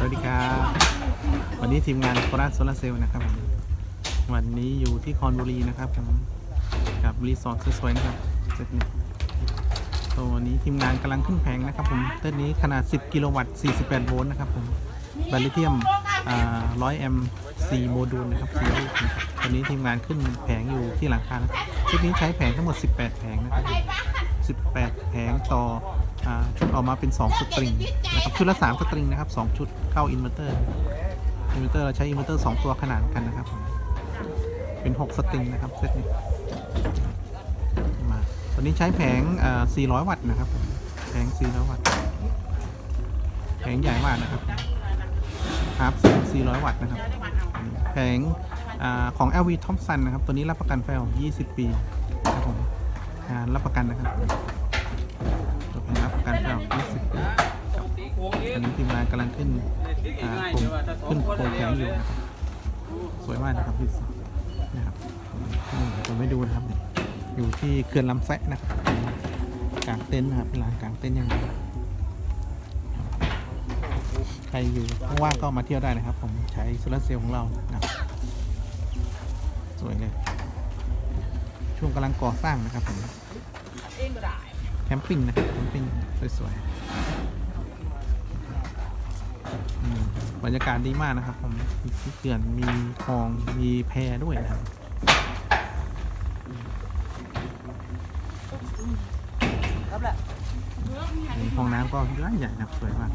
สวัสดีครับ วันนี้ทีมงานโคราชโซลาเซลล์นะครับผมวันนี้อยู่ที่คอนบุรีนะครับผมกับรีสอร์ทสวยๆนะครับเซตนี้ตัวนี้ทีมงานกำลังขึ้นแผงนะครับผมเต้นนี้ขนาด 10 กิโลวัตต์ 48 โวลต์นะครับผมแบตลิเธียมอ่100 แอมป์ 4 โมดูลนะครับ4ลูกนะครับตอนนี้ทีมงานขึ้นแผงอยู่ที่หลังคานะชุดนี้ใช้แผงทั้งหมด 18 แผงนะครับ18 แผงต่อ ชุดออกมาเป็น 2 สตริงนะครับชุดละ 3 สตริงนะครับ 2 ชุดเข้าอินเวอร์เตอร์อินเวอร์เตอร์เราใช้อินเวอร์เตอร์ 2 ตัวขนานกันนะครับ เป็น 6 สตริงนะครับเซตนี้มาตัวนี้ใช้แผงอ่า400 วัตต์นะครับผมแผง 400 วัตต์ แผงใหญ่มากนะครับฮาร์ป400 วัตต์นะครับ แผงอาของ LV Thompson นะครับ ตัวนี้รับประกันไฟออก20 ปีนะครับผมรับประกันนะครับ ตัวแผงรับประกันไฟออก20ปีครับตอนนี้ทีมงานกำลังขึ้นอ่าโครงขึ้นโครงแผงอยู่นะครับสวยมากนะครับพี่สาวนะครับนี่ผมไม่ดูนะครับ อยู่ที่เขื่อนลำแซะนะครับกลางเต็นท์นะครับเป็นลานกลางเต็นท์ยังไงใครอยู่ว่างก็มาเที่ยวได้นะครับ ผมใช้โซลาร์เซลล์ของเรานะครับสวยเลย ช่วงกำลังก่อสร้างนะครับผม แคมปิ้งนะครับแคมปิ้งสวยๆอืมบรรยากาศดีมากนะครับผมมีเขื่อนมีคลองมีแพด้วยนะครับมีห้องน้ำก็ใหญ่ใหญ่นะสวยมาก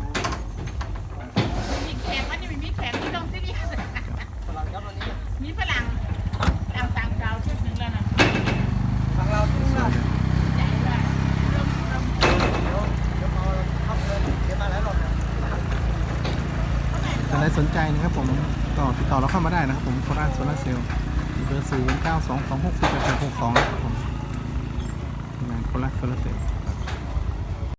มีแขกมันจะมีแขกที่ต้องซีเรียสมีฝรั่งตามต่างดาวชุดหนึ่งแล้วนะ สวยเลย ใหญ่เลยเริ่มเริ่ม ใครสนใจนะครับผมต่อติดต่อเราเข้ามาได้นะครับผมโคราชโซลาเซลล์เบอร์ศูนย์เก้าสองสองหกสี่แปดหกสองนะครับผมงานโคราชโซลาเซลล์